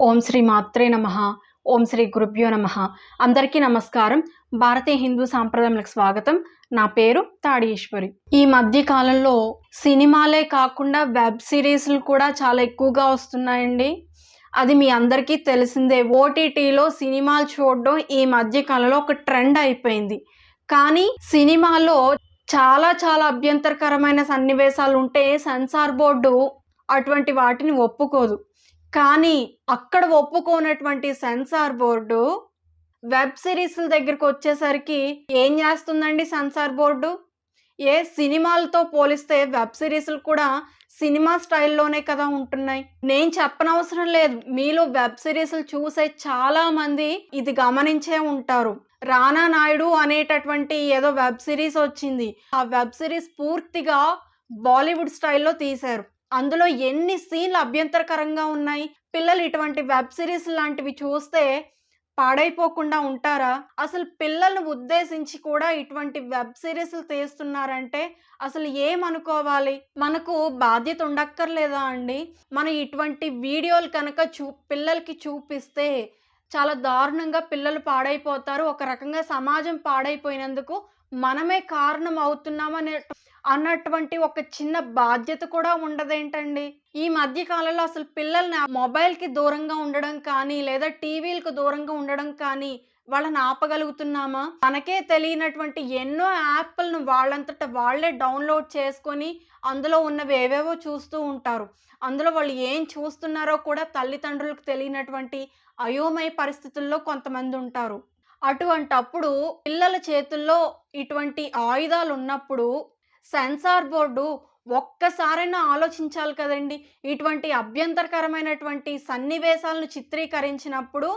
ఓం శ్రీ మాత్రే నమ. ఓం శ్రీ గురుభ్యో నమ. అందరికీ నమస్కారం. భారతీయ హిందూ సాంప్రదాయాలకు స్వాగతం. నా పేరు తాడీశ్వరి. ఈ మధ్య కాలంలో సినిమాలే కాకుండా వెబ్ సిరీస్లు కూడా చాలా ఎక్కువగా వస్తున్నాయండి. అది మీ అందరికీ తెలిసిందే. ఓటీటీలో సినిమాలు చూడడం ఈ మధ్య కాలంలో ఒక ట్రెండ్ అయిపోయింది. కానీ సినిమాలో చాలా చాలా అభ్యంతరకరమైన సన్నివేశాలు ఉంటే సెన్సార్ బోర్డు అటువంటి వాటిని ఒప్పుకోదు. కానీ అక్కడ ఒప్పుకోనటువంటి సెన్సార్ బోర్డు వెబ్ సిరీస్ల దగ్గరకు వచ్చేసరికి ఏం చేస్తుందండి సెన్సార్ బోర్డు? ఏ సినిమాలతో పోలిస్తే వెబ్ సిరీస్లు కూడా సినిమా స్టైల్లోనే కదా ఉంటున్నాయి. నేను చెప్పనవసరం లేదు. మీలో వెబ్ సిరీస్లు చూసే చాలా మంది ఇది గమనించే ఉంటారు. రానా నాయుడు అనేటటువంటి ఏదో వెబ్ సిరీస్ వచ్చింది. ఆ వెబ్ సిరీస్ పూర్తిగా బాలీవుడ్ స్టైల్లో తీశారు. అందులో ఎన్ని సీన్లు అభ్యంతరకరంగా ఉన్నాయి? పిల్లలు ఇటువంటి వెబ్ సిరీస్ లాంటివి చూస్తే పాడైపోకుండా ఉంటారా? అసలు పిల్లలను ఉద్దేశించి కూడా ఇటువంటి వెబ్ సిరీస్లు తీస్తున్నారంటే అసలు ఏమనుకోవాలి? మనకు బాధ్యత ఉండక్కర్లేదా అండి? మనం ఇటువంటి వీడియోలు కనుక చూ పిల్లలకి చూపిస్తే చాలా దారుణంగా పిల్లలు పాడైపోతారు. ఒక రకంగా సమాజం పాడైపోయినందుకు మనమే కారణం అవుతున్నామనే అన్నటువంటి ఒక చిన్న బాధ్యత కూడా ఉండదేంటండి? ఈ మధ్య కాలంలో అసలు పిల్లల్ని మొబైల్కి దూరంగా ఉండడం కానీ లేదా టీవీలకు దూరంగా ఉండడం కానీ వాళ్ళని ఆపగలుగుతున్నామా? మనకే తెలియనటువంటి ఎన్నో యాప్లను వాళ్ళంతట వాళ్ళే డౌన్లోడ్ చేసుకొని అందులో ఉన్నవి ఏవేవో చూస్తూ ఉంటారు. అందులో వాళ్ళు ఏం చూస్తున్నారో కూడా తల్లిదండ్రులకు తెలియనటువంటి అయోమయ పరిస్థితుల్లో కొంతమంది ఉంటారు. అటువంటప్పుడు పిల్లల చేతుల్లో ఇటువంటి ఆయుధాలు ఉన్నప్పుడు సెన్సార్ బోర్డు ఒక్కసారైనా ఆలోచించాలి కదండి. ఇటువంటి అభ్యంతరకరమైనటువంటి సన్నివేశాలను చిత్రీకరించినప్పుడు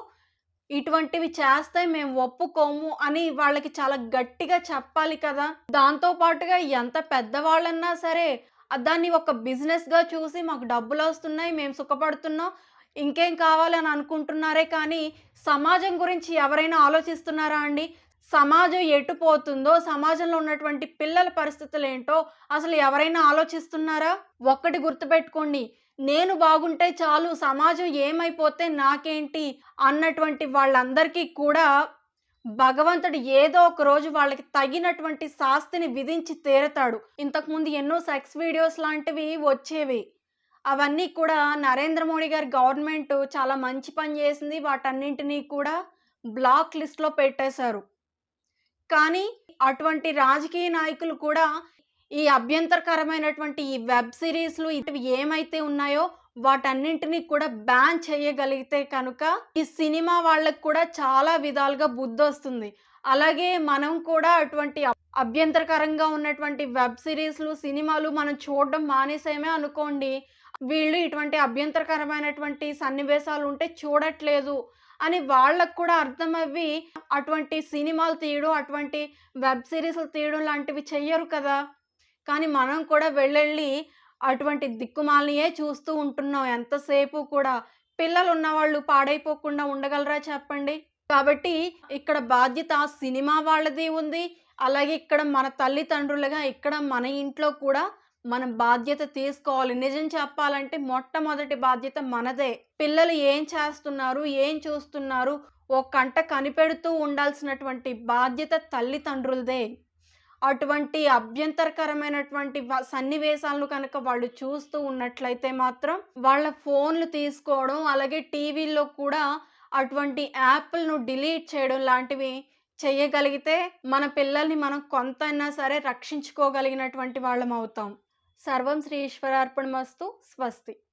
ఇటువంటివి చేస్తే మేము ఒప్పుకోము అని వాళ్ళకి చాలా గట్టిగా చెప్పాలి కదా. దాంతో పాటుగా ఎంత పెద్దవాళ్ళన్నా సరే దాన్ని ఒక బిజినెస్గా చూసి మాకు డబ్బులు వస్తున్నాయి మేము సుఖపడుతున్నాం ఇంకేం కావాలని అనుకుంటున్నారే కానీ సమాజం గురించి ఎవరైనా ఆలోచిస్తున్నారా అండి? సమాజం ఎటు పోతుందో సమాజంలో ఉన్నటువంటి పిల్లల పరిస్థితులు ఏంటో అసలు ఎవరైనా ఆలోచిస్తున్నారా? ఒక్కటి గుర్తుపెట్టుకోండి. నేను బాగుంటే చాలు సమాజం ఏమైపోతే నాకేంటి అన్నటువంటి వాళ్ళందరికీ కూడా భగవంతుడు ఏదో ఒక రోజు వాళ్ళకి తగినటువంటి శాస్తిని విధించి తీరతాడు. ఇంతకుముందు ఎన్నో సెక్స్ వీడియోస్ లాంటివి వచ్చేవి. అవన్నీ కూడా నరేంద్ర మోడీ గారి గవర్నమెంట్ చాలా మంచి పని చేసింది. వాటన్నింటినీ కూడా బ్లాక్ లిస్ట్లో పెట్టేశారు. కానీ అటువంటి రాజకీయ నాయకులు కూడా ఈ అభ్యంతరకరమైనటువంటి ఈ వెబ్ సిరీస్లు ఇవి ఏమైతే ఉన్నాయో వాటన్నింటినీ కూడా బ్యాన్ చేయగలిగితే కనుక ఈ సినిమా వాళ్ళకు కూడా చాలా విధాలుగా బుద్ధి వస్తుంది. అలాగే మనం కూడా అటువంటి అభ్యంతరకరంగా ఉన్నటువంటి వెబ్ సిరీస్లు సినిమాలు మనం చూడడం మానేసేమే అనుకోండి వీళ్ళు ఇటువంటి అభ్యంతరకరమైనటువంటి సన్నివేశాలు ఉంటే చూడట్లేదు. అని వాళ్ళకు కూడా అర్థమయ్యి అటువంటి సినిమాలు తీయడం అటువంటి వెబ్ సిరీస్లు తీయడం లాంటివి చెయ్యరు కదా. కానీ మనం కూడా వెళ్ళెళ్ళి అటువంటి దిక్కుమాలియే చూస్తూ ఉంటున్నాం ఎంతసేపు కూడా. పిల్లలు ఉన్నవాళ్ళు పాడైపోకుండా ఉండగలరా చెప్పండి? కాబట్టి ఇక్కడ బాధ్యత సినిమా వాళ్ళది ఉంది. అలాగే ఇక్కడ మన తల్లిదండ్రులుగా ఇక్కడ మన ఇంట్లో కూడా మనం బాధ్యత తీసుకోవాలి. నిజం చెప్పాలంటే మొట్టమొదటి బాధ్యత మనదే. పిల్లలు ఏం చేస్తున్నారు? ఏం చూస్తున్నారు? ఓ కంట కనిపెడుతూ ఉండాల్సినటువంటి బాధ్యత తల్లిదండ్రులదే. అటువంటి అభ్యంతరకరమైనటువంటి సన్నివేశాలను కనుక వాళ్ళు చూస్తూ ఉన్నట్లయితే మాత్రం వాళ్ళ ఫోన్లు తీసుకోవడం అలాగే టీవీల్లో కూడా అటువంటి యాప్లను డిలీట్ చేయడం లాంటివి చేయగలిగితే మన పిల్లల్ని మనం కొంతైనా సరే రక్షించుకోగలిగినటువంటి వాళ్ళం అవుతాం. సర్వం శ్రీ ఈశ్వరార్పణమస్తు స్వస్తి.